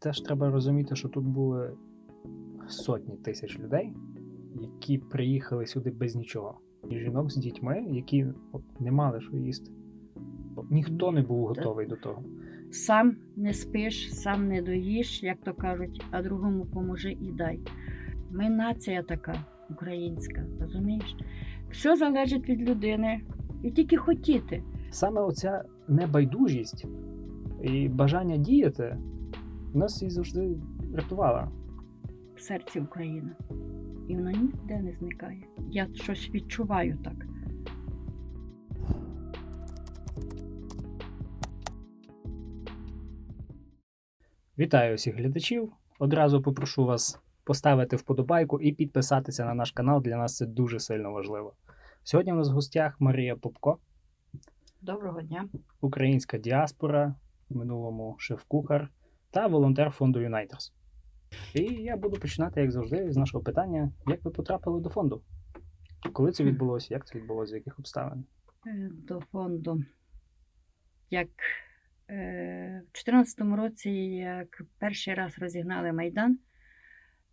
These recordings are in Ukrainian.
Теж треба розуміти, що тут були сотні тисяч людей, які приїхали сюди без нічого. І жінок з дітьми, які от, не мали що їсти. Ніхто не був готовий до того. Сам не спиш, сам не доїш, як то кажуть, а другому поможи і дай. Ми нація така українська, розумієш? Все залежить від людини. І тільки хотіти. Саме оця небайдужість і бажання діяти нас і завжди рятувала. в серці Україна. І вона ніде не зникає. Я щось відчуваю так. Вітаю всіх глядачів. Одразу попрошу вас поставити вподобайку і підписатися на наш канал. Для нас це дуже сильно важливо. Сьогодні у нас в гостях Марія Попко, Доброго дня. українська діаспора, в минулому шеф-кухар та волонтер фонду Uniters. І я буду починати, як завжди, з нашого питання: як ви потрапили до фонду? Коли це відбулося? Як це відбулося? З яких обставин? Е, До фонду. Як е, в 2014 році, як перший раз розігнали Майдан,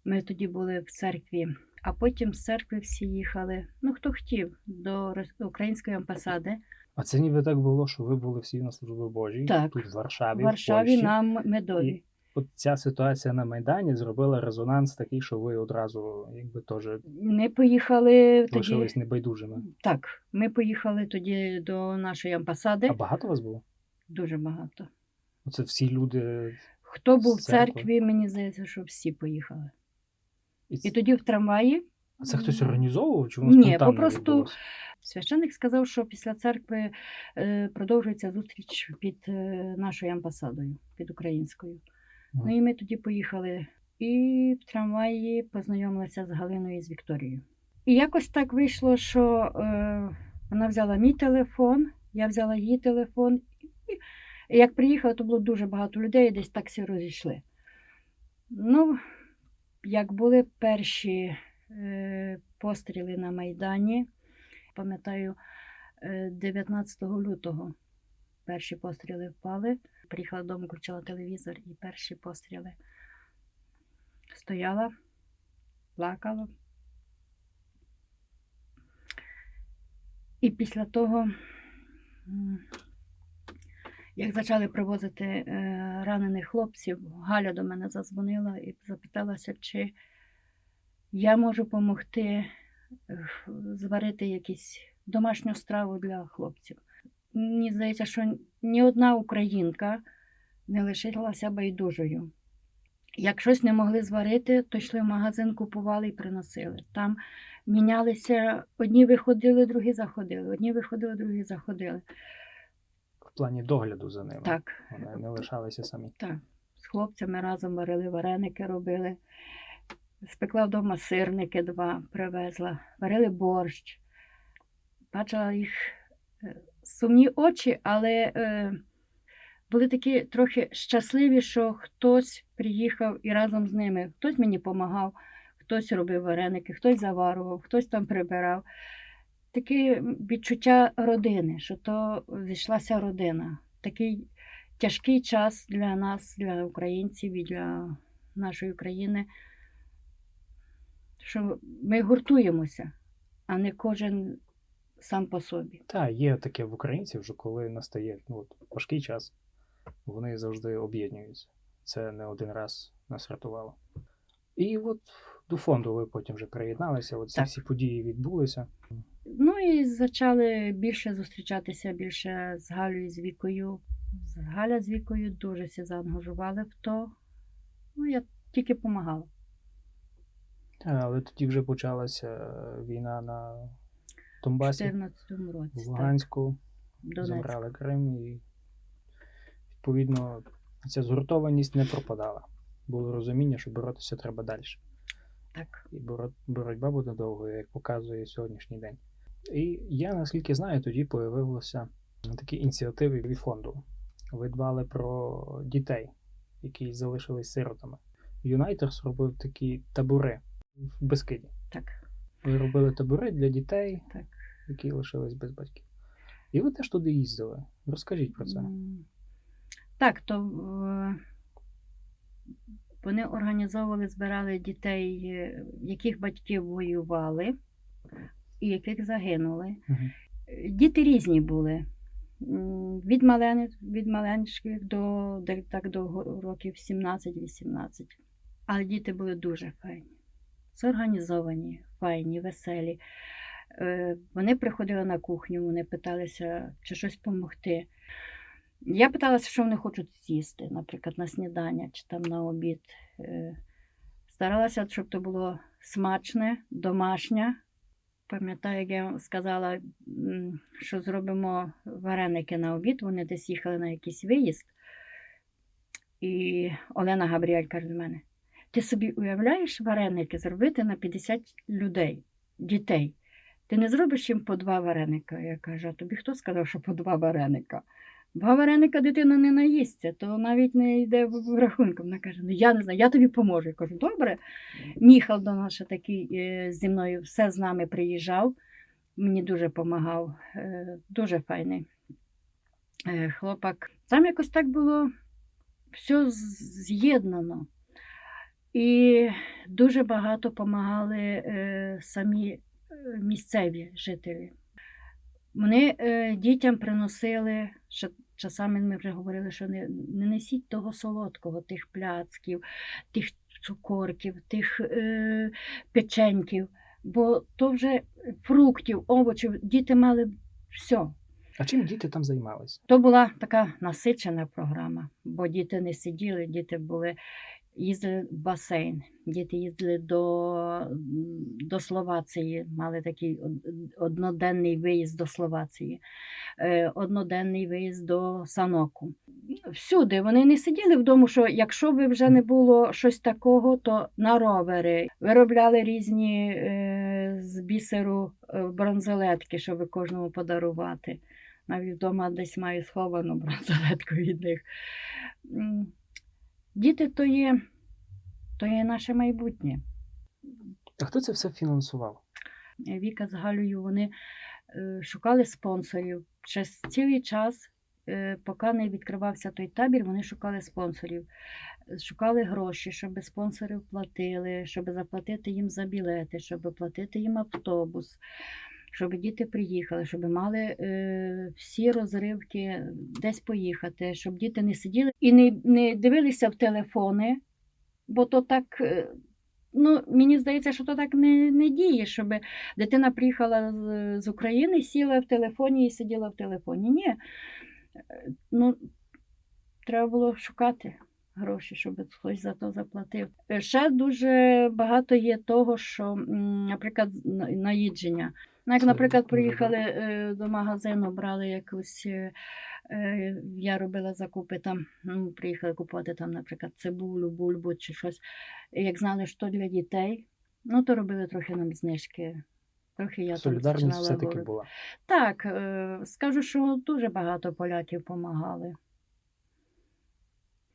ми тоді були в церкві, а потім з церкви всі їхали, ну хто хотів, до української амбасади. А це ніби так було, що ви були всі на службі Божій Так. тут в Варшаві. В Варшаві Польщі. на медові. І от ця ситуація на Майдані зробила резонанс такий, що ви одразу якби теж Ми поїхали тоді. небайдужими. Так, ми поїхали тоді до нашої амбасади. А багато вас було? Дуже багато. Оце всі люди. Хто був в церкві, мені здається, що всі поїхали. І, І тоді в трамваї А це хтось організовував? Чи воно Ні, попросту священник сказав, що після церкви е, продовжується зустріч під е, нашою амбасадою, під українською. Мгм. Ну і ми тоді поїхали і в трамваї познайомилися з Галиною і з Вікторією. І якось так вийшло, що е, вона взяла мій телефон, я взяла її телефон. І як приїхала, то було дуже багато людей, і десь так всі розійшли. Ну, як були перші постріли на Майдані, пам'ятаю, е, 19 лютого перші постріли впали. Приїхала додому, включила телевізор і перші постріли. Стояла, плакала. І після того, як почали привозити е, ранених хлопців, Галя до мене задзвонила і запиталася, чи я можу допомогти е, зварити якусь домашню страву для хлопців. Мені здається, що ні одна українка не лишилася байдужою. Як щось не могли зварити, то йшли в магазин, купували і приносили. Там мінялися, одні виходили, другі заходили, одні виходили, другі заходили. В плані догляду за ними. Так, Вони не лишалися самі. так. З хлопцями разом варили вареники, робили. Спекла вдома сирники два, привезла, варили борщ. Бачила їх е, сумні очі, але е, були такі трохи щасливі, що хтось приїхав і разом з ними. Хтось мені допомагав, хтось робив вареники, хтось заварував, хтось там прибирав. Таке відчуття родини, що то зійшлася родина. Такий тяжкий час для нас, для українців і для нашої країни, що ми гуртуємося, а не кожен сам по собі. Так, є таке в українців, що коли настає ну, от, важкий час, вони завжди об'єднуються. Це не один раз нас рятувало. І от до фонду ви потім вже приєдналися, от ці Так. всі події відбулися. Ну і почали більше зустрічатися більше з Галею з Вікою. З Галя з Вікою дуже всі заангажували в то. Ну, я тільки допомагала. Але тоді вже почалася е, війна на Донбасі, 2014 році. в Луганську, Донецьк. забрали Крим і відповідно ця згуртованість не пропадала. Було розуміння, що боротися треба далі. Так. І боротьба буде довгою, як показує сьогоднішній день. І я, наскільки знаю, тоді появилися такі ініціативи від фонду. Ви дбали про дітей, які залишились сиротами. Юнайтерс робив такі табори в Бескиді. Так. Ви робили табори для дітей, Так. які лишились без батьків. І ви теж туди їздили. Розкажіть про це. Так, то е, Вони організовували, збирали дітей, е, яких батьків воювали і яких загинули. Е, Діти різні були. Від, малени, від маленьких до, так, до років 17-18. Але діти були дуже файні. Зорганізовані, файні, веселі. Е, Вони приходили на кухню, вони питалися, чи щось допомогти. Я питалася, що вони хочуть з'їсти, наприклад, на снідання чи там на обід. Е, Старалася, щоб то було смачне, домашнє. Пам'ятаю, як я сказала, що зробимо вареники на обід. Вони десь їхали на якийсь виїзд. І Олена Габріель каже до мене: ти собі уявляєш вареники зробити на 50 людей, дітей? Ти не зробиш їм по два вареника. Я кажу, а тобі хто сказав, що по два вареника? Два вареника дитина не наїсться, то навіть не йде в рахунку. Вона каже: ну я не знаю, я тобі поможу. Я кажу, добре. Міхал до нас такий е, зі мною все з нами приїжджав, мені дуже допомагав, дуже файний е, хлопак. Там якось так було все з'єднано. І дуже багато допомагали е, самі е, місцеві жителі. Вони е, дітям приносили, ще часами ми вже говорили, що не, не несіть того солодкого, тих пляцків, тих цукорків, тих е, печеньків, бо то вже фруктів, овочів, діти мали все. А чим діти там займалися? То була така насичена програма, бо діти не сиділи, діти були, їздили в басейн, діти їздили до, до Словації, мали такий одноденний виїзд до Словації, е, одноденний виїзд до Саноку. Всюди вони не сиділи вдома, що якщо би вже не було щось такого, то на ровери виробляли різні е, з бісеру е, бронзолетки, щоб кожному подарувати. Навіть вдома десь маю сховану бронзолетку від них. Діти то є, то є наше майбутнє. А хто це все фінансував? Віка з Галею вони е, шукали спонсорів. Через цілий час, е, поки не відкривався той табір, вони шукали спонсорів. Шукали гроші, щоб спонсори платили, щоб заплатити їм за білети, щоб платити їм автобус, щоб діти приїхали, щоб мали е, всі розривки десь поїхати, щоб діти не сиділи і не, не дивилися в телефони, бо то так. е, Ну, мені здається, що то так не, не діє, щоб дитина приїхала з, з України, сіла в телефоні і сиділа в телефоні. Ні. Е, Ну, треба було шукати гроші, щоб хтось за то заплатив. Е, Ще дуже багато є того, що, наприклад, наїдження. Ну, як, наприклад, приїхали е, до магазину, брали якусь. е, Я робила закупи там, ну, приїхали купувати там, наприклад, цибулю, бульбу чи щось. Як знали, що для дітей, ну то робили трохи нам знижки. Трохи я Солідарність все-таки була. Так, скажу, що дуже багато поляків допомагали.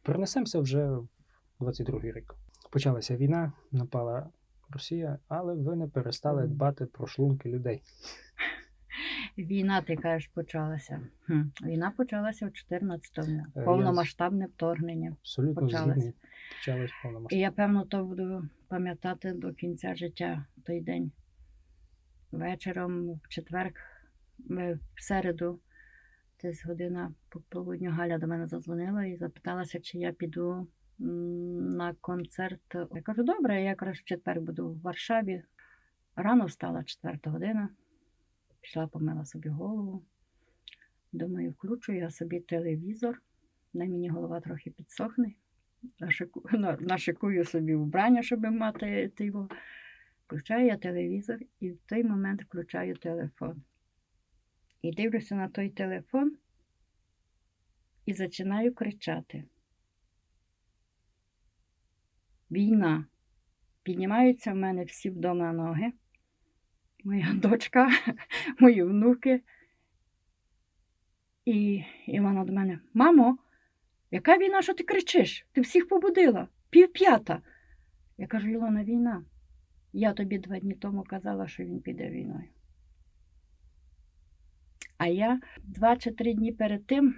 Перенесемося вже в 22-й рік. Почалася війна, напала Росія, але ви не перестали дбати про шлунки людей. Війна, ти кажеш, почалася. Хм. Війна почалася в 14-му. Повномасштабне вторгнення. Абсолютно згідний. Почалось І я, певно, то буду пам'ятати до кінця життя той день. Вечором, в четвер, ми в середу, десь година пополудню Галя до мене задзвонила і запиталася, чи я піду на концерт. Я кажу, добре, я якраз в четвер буду в Варшаві. Рано встала четверта година, пішла, помила собі голову. Думаю, включу я собі телевізор, на мені голова трохи підсохне. Нашику- Нашикую собі вбрання, щоб мати його. Включаю я телевізор і в той момент включаю телефон. І дивлюся на той телефон і починаю кричати. Війна. Піднімаються в мене всі вдома ноги. Моя дочка, мої внуки. І, і вона до мене: Мамо, яка війна, що ти кричиш? Ти всіх побудила, пів п'ята. Я кажу, Ілона, війна. Я тобі два дні тому казала, що він піде війною. А я два чи три дні перед тим,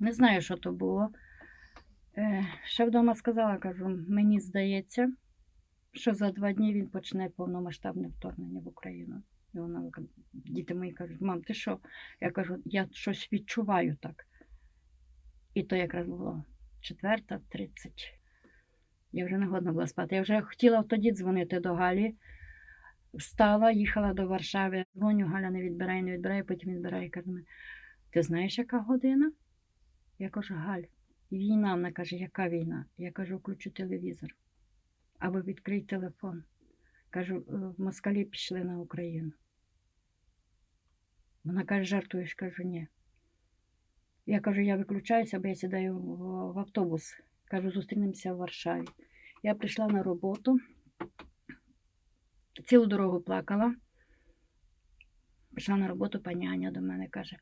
не знаю, що то було. Е, ще вдома сказала, кажу, мені здається, що за два дні він почне повномасштабне вторгнення в Україну. І вона діти мої кажуть, мам, ти що? Я кажу, я щось відчуваю так. І то якраз було четверта, тридцять. Я вже не годна була спати. Я вже хотіла тоді дзвонити до Галі. Встала, їхала до Варшави. Дзвоню, Галя не відбирає, не відбирає, потім відбирає. Каже, ти знаєш, яка година? Я кажу, Галь, війна. Вона каже, яка війна? Я кажу, включу телевізор або відкрий телефон. Кажу, «Е, москалі пішли на Україну. Вона каже, жартуєш, кажу, ні. Я кажу, я виключаюся, бо я сідаю в, в автобус. Кажу, зустрінемося в Варшаві. Я прийшла на роботу, цілу дорогу плакала. Прийшла на роботу, пані Аня до мене каже: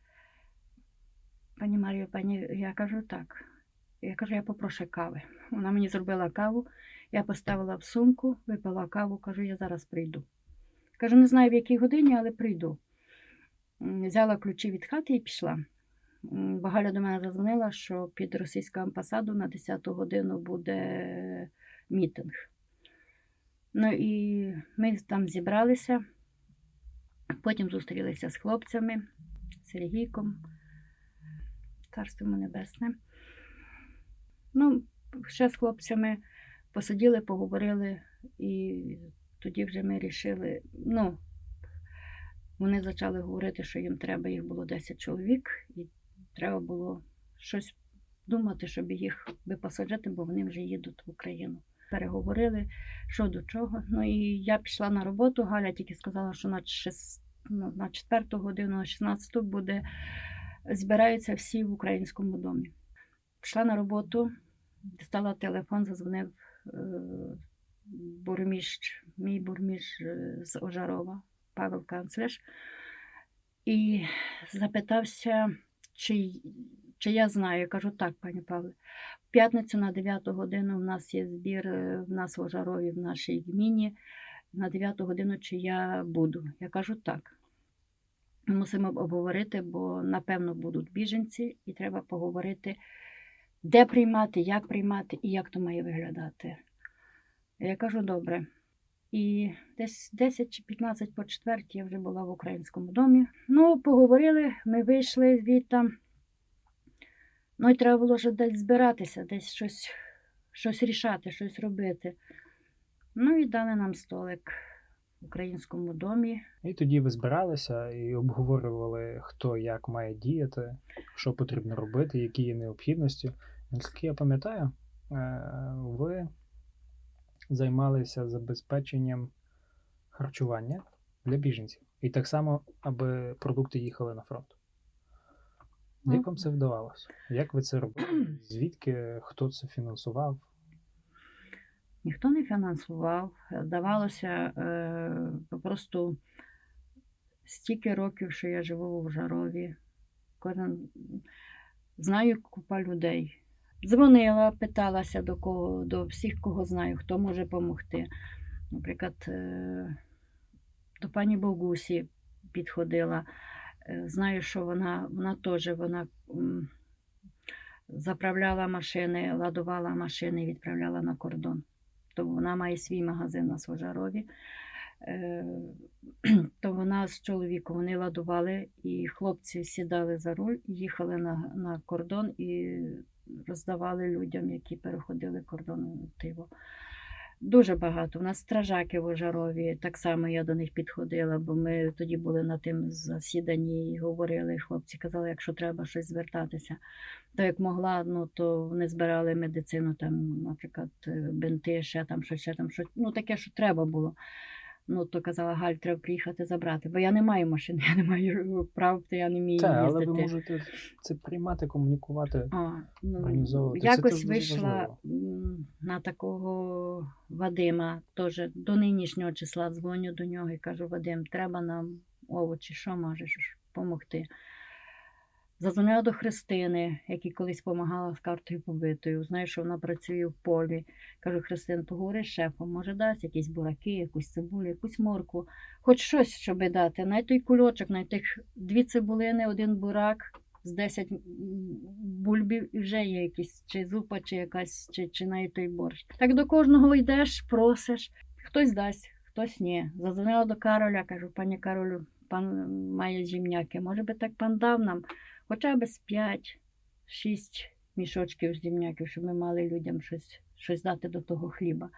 Пані Марію, пані, я кажу так. Я кажу, я попрошу кави. Вона мені зробила каву, я поставила в сумку, випила каву, кажу, я зараз прийду. Кажу, не знаю в якій годині, але прийду. Взяла ключі від хати і пішла. М, бо Галя до мене задзвонила, що під російську амбасаду на 10 годину буде мітинг. Ну і ми там зібралися, потім зустрілися з хлопцями, Сергійком, царство небесне. Ну, ще з хлопцями посиділи, поговорили, і тоді вже ми вирішили, ну, вони почали говорити, що їм треба, їх було 10 чоловік, і треба було щось думати, щоб їх випосаджити, бо вони вже їдуть в Україну. Переговорили, що до чого. Ну і я пішла на роботу. Галя тільки сказала, що на, шест... ну, на 4 годину, на 16 буде збираються всі в українському домі. Пішла на роботу, дістала телефон, зазвонив е, бурміщ, мій бурміщ е, з Ожарова, Павел Канцлер, і запитався, чи, чи я знаю. Я кажу, так, пані Павле. В п'ятницю на 9 годину в нас є збір е, в нас в Ожарові, в нашій гміні. На 9 годину, чи я буду. Я кажу, так. Ми Мусимо обговорити, бо напевно будуть біженці, і треба поговорити, де приймати, як приймати і як то має виглядати. Я кажу, добре. І десь 10 чи 15 по четвертій я вже була в українському домі. Ну, поговорили, ми вийшли звідти. Ну і треба було вже десь збиратися, десь щось, щось рішати, щось робити. Ну і дали нам столик в українському домі. І тоді ви збиралися і обговорювали, хто як має діяти, що потрібно робити, які є необхідності. Наскільки я пам'ятаю, е, ви займалися забезпеченням харчування для біженців. І так само, аби продукти їхали на фронт. Як вам це вдавалося? Як ви це робили? Звідки хто це фінансував? Ніхто не фінансував. Здавалося, е, просто стільки років, що я живу в Жарові. Кожен знаю купа людей. Дзвонила, питалася до кого, до всіх, кого знаю, хто може допомогти. Наприклад, е, до пані Богусі підходила. Е, Знаю, що вона, вона теж вона заправляла машини, ладувала машини і відправляла на кордон. То вона має свій магазин на Свожарові. Е, То вона з чоловіком вони ладували, і хлопці сідали за руль, їхали на, на кордон і роздавали людям, які переходили кордон Тиво. Дуже багато. У нас стражаки в Ожарові, так само я до них підходила, бо ми тоді були на тим засіданні і говорили. Хлопці казали, якщо треба щось звертатися. То як могла, ну то вони збирали медицину, там, наприклад, бенти, бинти, ще там щось, ще там щось. Ну таке, що треба було. Ну, то казала, Галь, треба приїхати забрати, бо я не маю машини, я не маю прав, то я не вмію Так, але ви можете це приймати, комунікувати. А, ну, організовувати. Якось це вийшла на такого Вадима, теж до нинішнього числа дзвоню до нього і кажу: Вадим, треба нам овочі, що можеш допомогти? Задзвонила до Христини, якій колись допомагала з картою побитою. Знаю, що вона працює в полі. Кажу, Христина, поговори з шефом, може дасть якісь бураки, якусь цибулю, якусь морку, хоч щось, щоб дати. Най той кульочок, най тих дві цибулини, один бурак, з 10 бульбів і вже є якісь чи зупа, чи якась, чи, чи навіть той борщ. Так до кожного йдеш, просиш, хтось дасть, хтось ні. Задзвонила до Кароля, кажу, пані Каролю, пан має зімняки. Може би так пан дав нам хоча б з 5-6 мішочків зімняків, щоб ми мали людям щось, щось дати до того хліба.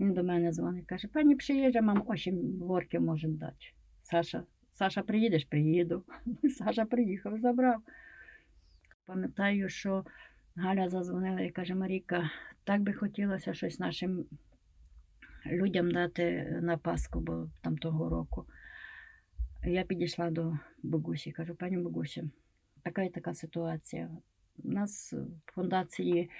Він до мене дзвонить, каже, пані приїжджа, мам, ось ворки можемо дати. Саша, Саша, приїдеш? Приїду. Саша приїхав, забрав. Пам'ятаю, що Галя зазвонила і каже, Маріка, так би хотілося щось нашим людям дати на Пасху, бо там того року. Я підійшла до бабусі, кажу, пані бабусі, така і така ситуація. У нас в фундації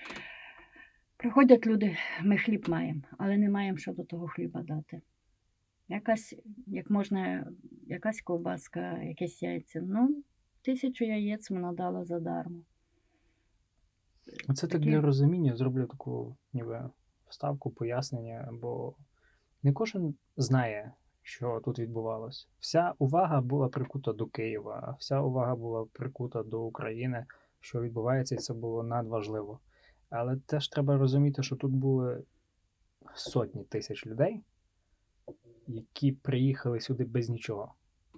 приходять люди, ми хліб маємо, але не маємо що до того хліба дати. Якась, як можна, якась ковбаска, якесь яйця. Ну, тисячу яєць вона дала задармо. Оце так для розуміння зроблю таку ніби вставку, пояснення, бо не кожен знає, що тут відбувалося. Вся увага була прикута до Києва, вся увага була прикута до України, що відбувається, і це було надважливо. Але теж треба розуміти, що тут були сотні тисяч людей, які приїхали сюди без нічого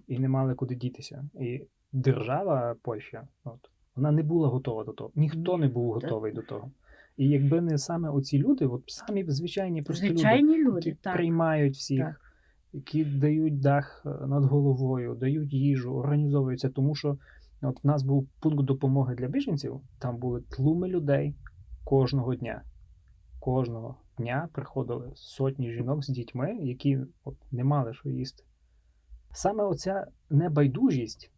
і не мали куди дітися. І держава Польща, от, вона не була готова до того. Ніхто не був готовий до того. І якби не саме оці люди, от самі звичайні просто люди, Звичайні які так. приймають всіх, так. Які дають дах е, над головою, дають їжу, організовуються, тому що от в нас був пункт допомоги для біженців, там були тлуми людей кожного дня. Кожного дня приходили сотні жінок з дітьми, які от, не мали що їсти. Саме оця небайдужість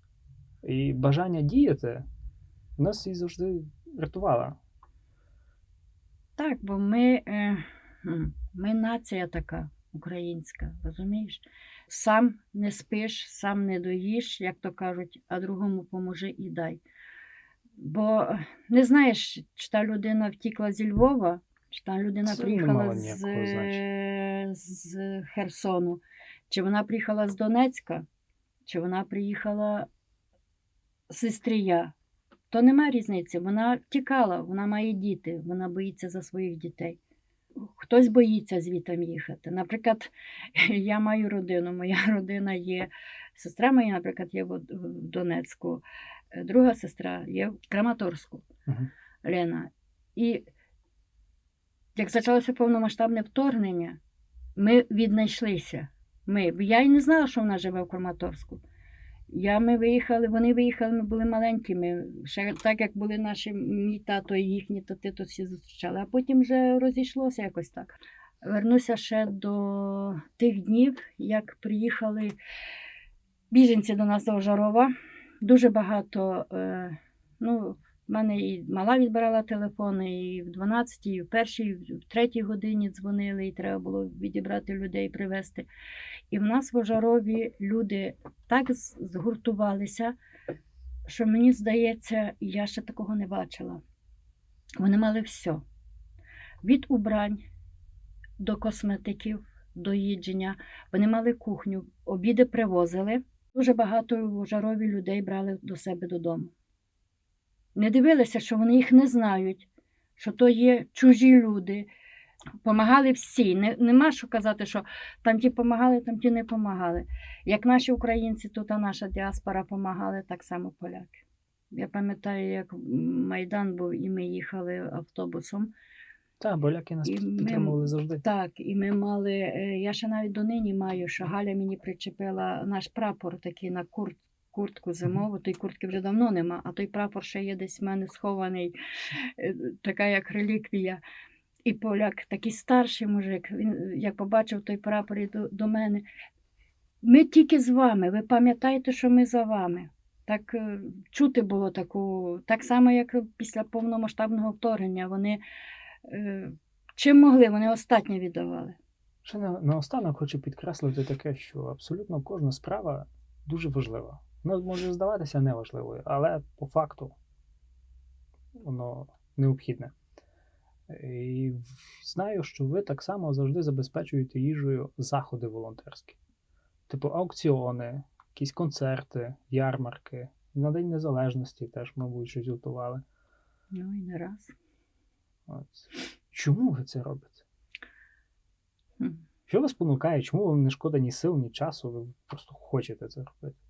і бажання діяти нас і завжди рятувала. Так, бо ми, е, ми нація така українська, розумієш? Сам не спиш, сам не доїш, як то кажуть, а другому поможи і дай. Бо не знаєш, чи та людина втікла зі Львова, чи та людина Це приїхала з, з Херсону, чи вона приїхала з Донецька, чи вона приїхала з Істрія. То нема різниці. Вона тікала, вона має діти, вона боїться за своїх дітей. Хтось боїться звітом їхати. Наприклад, я маю родину, моя родина є. Сестра моя, наприклад, є в Донецьку, е, друга сестра є в Краматорську, Мгм. Лена. І як почалося повномасштабне вторгнення, ми віднайшлися. Ми. Я й не знала, що вона живе в Краматорську. Я, ми виїхали, вони виїхали, ми були маленькими. Ще так як були наші мій тато і їхні то всі зустрічали. А потім вже розійшлося якось так. Вернуся ще до тих днів, як приїхали біженці до нас до Ожарова. Дуже багато. Е, ну, в мене і мала відбирала телефони, і в 12, і в першій, і в третій годині дзвонили, і треба було відібрати людей, привезти. І в нас в Ожарові люди так згуртувалися, що мені здається, я ще такого не бачила. Вони мали все: від убрань до косметиків, до їдження. Вони мали кухню, обіди привозили. Дуже багато в Ожарові людей брали до себе додому. Не дивилися, що вони їх не знають, що то є чужі люди. Помагали всі. Не, нема що казати, що там ті помагали, там ті не помагали. Як наші українці, тут а наша діаспора помагали, так само поляки. Я пам'ятаю, як Майдан був, і ми їхали автобусом. Так, поляки нас І ми- підтримували завжди. Так, і ми мали. е, Я ще навіть донині маю, що Галя мені причепила наш прапор такий на курт, куртку зимову. Той куртки вже давно нема, а той прапор ще є десь в мене схований, е, така як реліквія. І поляк, такий старший мужик, він як побачив той прапор і до, до мене. Ми тільки з вами, ви пам'ятаєте, що ми за вами. Так е, чути було таку, так само, як після повномасштабного вторгнення. Вони е, чим могли, вони останнє віддавали. Ще на, наостанок хочу підкреслити таке, що абсолютно кожна справа дуже важлива. Вона може здаватися неважливою, але по факту воно необхідне. І знаю, що ви так само завжди забезпечуєте їжею заходи волонтерські. Типу аукціони, якісь концерти, ярмарки, На День Незалежності теж, мабуть, щось готували. Ну і не раз. От. Чому ви це робите? Що вас понукає? Чому вам не шкода ні сил, ні часу? Ви просто хочете це робити?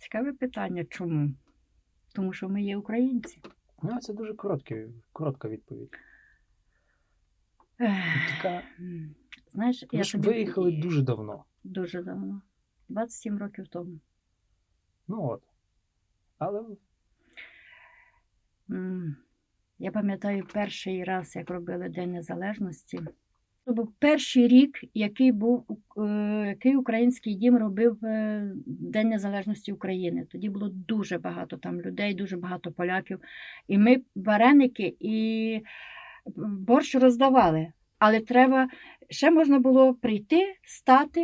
Цікаве питання, чому? Тому що ми є українці. Ну, це дуже коротке, коротка відповідь. Така, Знаєш, ви я ж тобі- виїхали дуже давно. дуже давно. 27 років тому. Ну от. Але Я пам'ятаю перший раз, як робили День Незалежності. Це був перший рік, який був е, який український дім робив е, День Незалежності України. Тоді було дуже багато там людей, дуже багато поляків. І ми вареники і борщ роздавали. Але треба ще можна було прийти, стати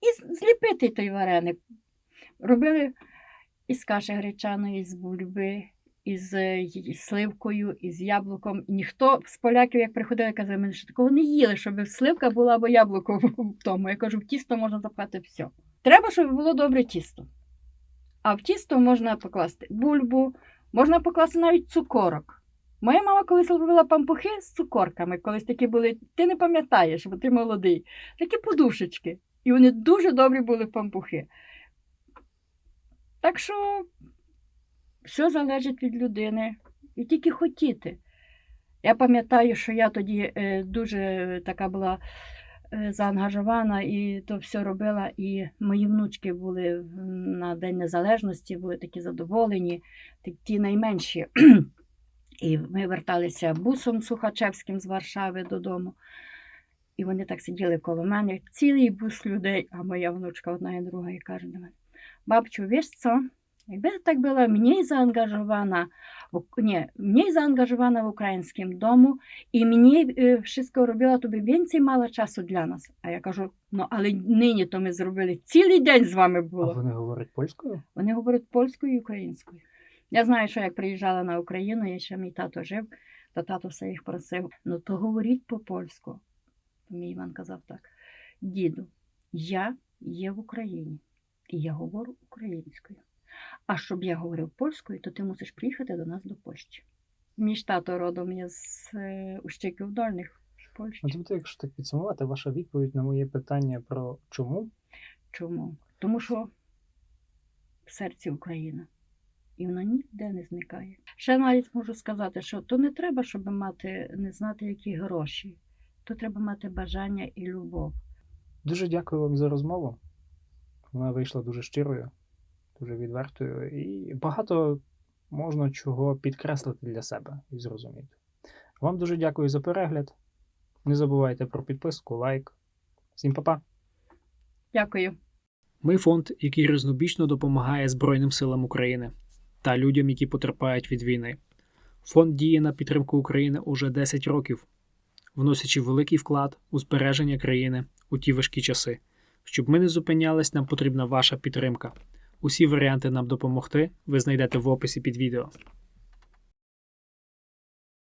і зліпити той вареник. Робили із каші гречаної, з бульби, із е, й- сливкою, із яблуком. Ніхто з поляків, як приходили, казали, ми що такого не їли, щоб сливка була або яблуко в тому. Я кажу, в тісто можна запхати все. Треба, щоб було добре тісто. А в тісто можна покласти бульбу, можна покласти навіть цукорок. Моя мама колись робила пампухи з цукорками, колись такі були, ти не пам'ятаєш, бо ти молодий. Такі подушечки. І вони дуже добрі були пампухи. Так що все залежить від людини. І тільки хотіти. Я пам'ятаю, що я тоді е, дуже така була е, заангажована і то все робила. І мої внучки були на День Незалежності, були такі задоволені, ті- найменші. І ми верталися бусом Сухачевським з Варшави додому. І вони так сиділи коло мене, цілий бус людей, а моя внучка одна і друга, і каже до мене: Бабчу, wiesz co? Jakby tak była mniej zaangażowana, w, nie, mniej zaangażowana w ukraińskim domu i mniej y, wszystko robiła, to by więcej часу для нас. А я кажу, ну але нині то ми зробили цілий день з вами а вони говорять польською? Вони говорять польською і українською. Я знаю, що як приїжджала на Україну, і ще мій тато жив, то тато все їх просив. Ну то говоріть по-польську. То мій Іван казав так: діду, я є в Україні, і я говорю українською. А щоб я говорив польською, то ти мусиш приїхати до нас до Польщі. Мій тато родом є з е, Ущиків Дольних з Польщі. Ну, тобто, якщо так підсумувати, ваша відповідь на моє питання про чому? Чому? Тому що в серці Україна. І вона ніде не зникає. Ще навіть можу сказати, що то не треба, щоб мати не знати, які гроші. То треба мати бажання і любов. Дуже дякую вам за розмову. Вона вийшла дуже щирою, дуже відвертою, і багато можна чого підкреслити для себе і зрозуміти. Вам дуже дякую за перегляд. Не забувайте про підписку, лайк. Всім па-па! Дякую. Ми фонд, який різнобічно допомагає Збройним силам України та людям, які потерпають від війни. Фонд діє на підтримку України уже 10 років, вносячи великий вклад у збереження країни у ті важкі часи. Щоб ми не зупинялись, нам потрібна ваша підтримка. Усі варіанти нам допомогти ви знайдете в описі під відео.